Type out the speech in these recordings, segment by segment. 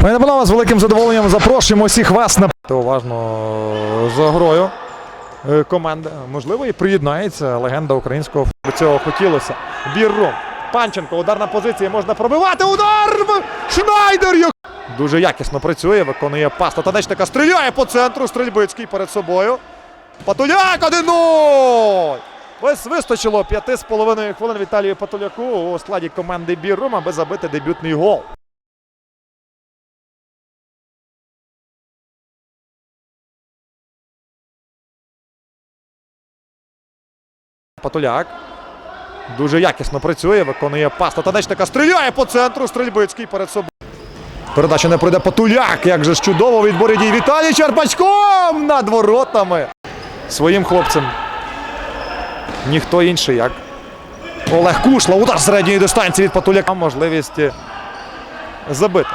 Пане панове, з великим задоволенням запрошуємо всіх вас на уважно за грою е, команди. Можливо, і приєднається легенда українського футболу. Цього хотілося. Біррум. Панченко, ударна позиція, можна пробивати. Удар! Шнайдер! Дуже якісно працює, виконує пас. Танечника стріляє по центру. Стрільбицький перед собою. Патуляк 1-0! Ось вистачило п'яти з половиною хвилин Віталію Патуляку у складі команди Біррум, аби забити дебютний гол. Патуляк. Дуже якісно працює, виконує пас. Танечника стріляє по центру. Стрільбицький перед собою. Передача не пройде Патуляк. Як же чудово відборі дій Віталій Черпачком над воротами. Своїм хлопцем. Ніхто інший як. Олег Кушла. Удар середньої дистанції від Патуляка. Можливість забити.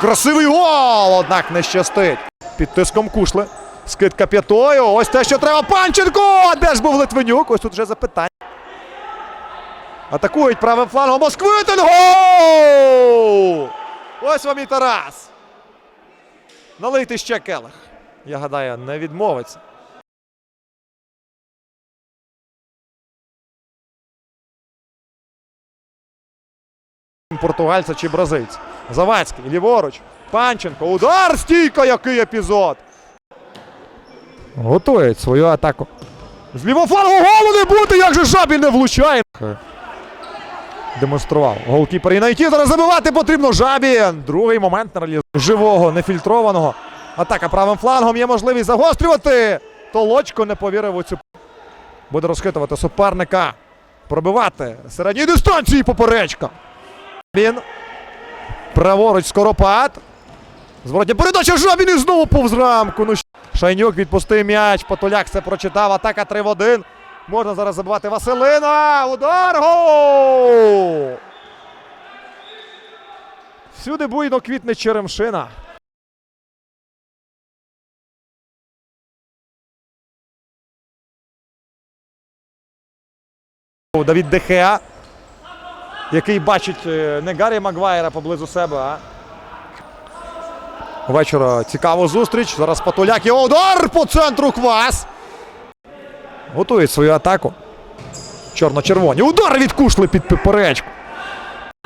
Красивий гол! Однак не щастить. Під тиском Кушли. Скидка п'ятою. Ось те, що треба. Панченко! Де ж був Литвинюк? Ось тут вже запитання. Атакують правим флангом Москвитин. Гол! Ось вам і Тарас. Налийте ще келих. Я гадаю, не відмовиться. Португальця чи бразильця. Завадський, ліворуч. Панченко. Удар стійка, який епізод. Готують свою атаку. З лівого флангу голу не бути, як же Жабін не влучає. Демонстрував. Голкіпер і найти зараз забивати потрібно Жабін. Другий момент на реалізацію живого, нефільтрованого. Атака правим флангом є можливість загострювати. Толочко не повірив у цю. Буде розхитувати суперника. Пробивати середньої дистанції поперечка. Він. Праворуч Скоропад. Зворотня передача Жабін і знову повз рамку. Ну, Шайнюк відпустив м'яч. Потоляк це прочитав. Атака 3 в 1. Можна зараз забивати Василина. Удар! Гол! Всюди буйно квітне Черемшина. Давід Дехеа, який бачить е, не Гаррі Магуайра поблизу себе, а вечора цікаву зустріч. Зараз Патуляк і удар по центру Квас. Готують свою атаку. Чорно-червоні. Удар від кушли під поперечку.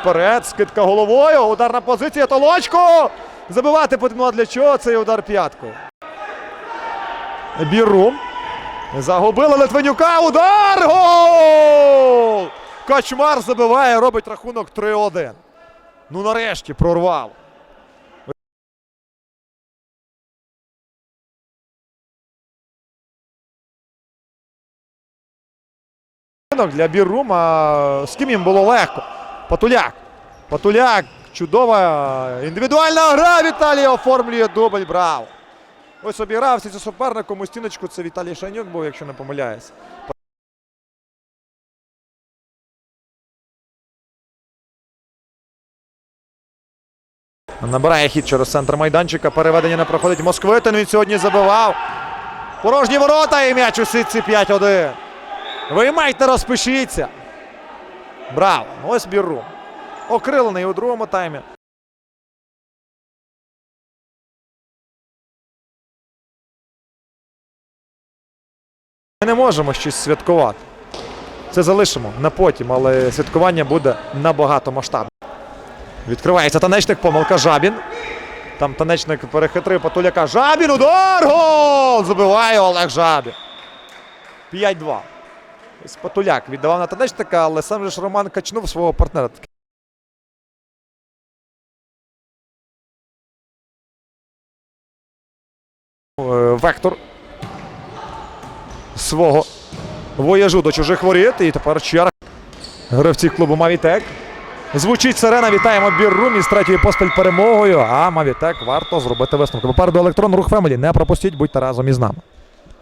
Вперед, скидка головою. Ударна позиція. Толочко. Забивати потрібно для чого цей удар п'яткою. Бірум. Загубили Литвинюка. Удар! Гол! Качмар забиває, робить рахунок 3-1. Ну нарешті прорвав. Для Біррума з ким їм було легко. Патуляк. Патуляк. Чудова індивідуальна гра. Віталій оформлює дубль. Браво. Ось обігрався зі суперником у стіночку. Це Віталій Шанюк був, якщо не помиляюсь. Набирає хід через центр майданчика. Переведення не проходить Москвитин. Він сьогодні забивав. Порожні ворота і м'яч у сітці 5-1. Виймайте, розпишіться. Браво! Ось Біррум. Окрилений у другому таймі. Ми не можемо щось святкувати. Це залишимо на потім, але святкування буде набагато масштабне. Відкривається танечник, помилка Жабін. Там танечник перехитрив Патуляка. Жабін, удар! Гол! Забиває Олег Жабін. 5-2. Ось Патуляк віддавав на танечника, але сам же ж Роман качнув свого партнера. Е, Вектор свого вояжу до чужих воріт. І тепер черга гравців клубу Мавітек. Звучить сирена. Вітаємо Біррум із третьою поспіль перемогою. А Мавітек варто зробити висновки. Попереду електрон рух Фемелі. Не пропустіть, будьте разом із нами.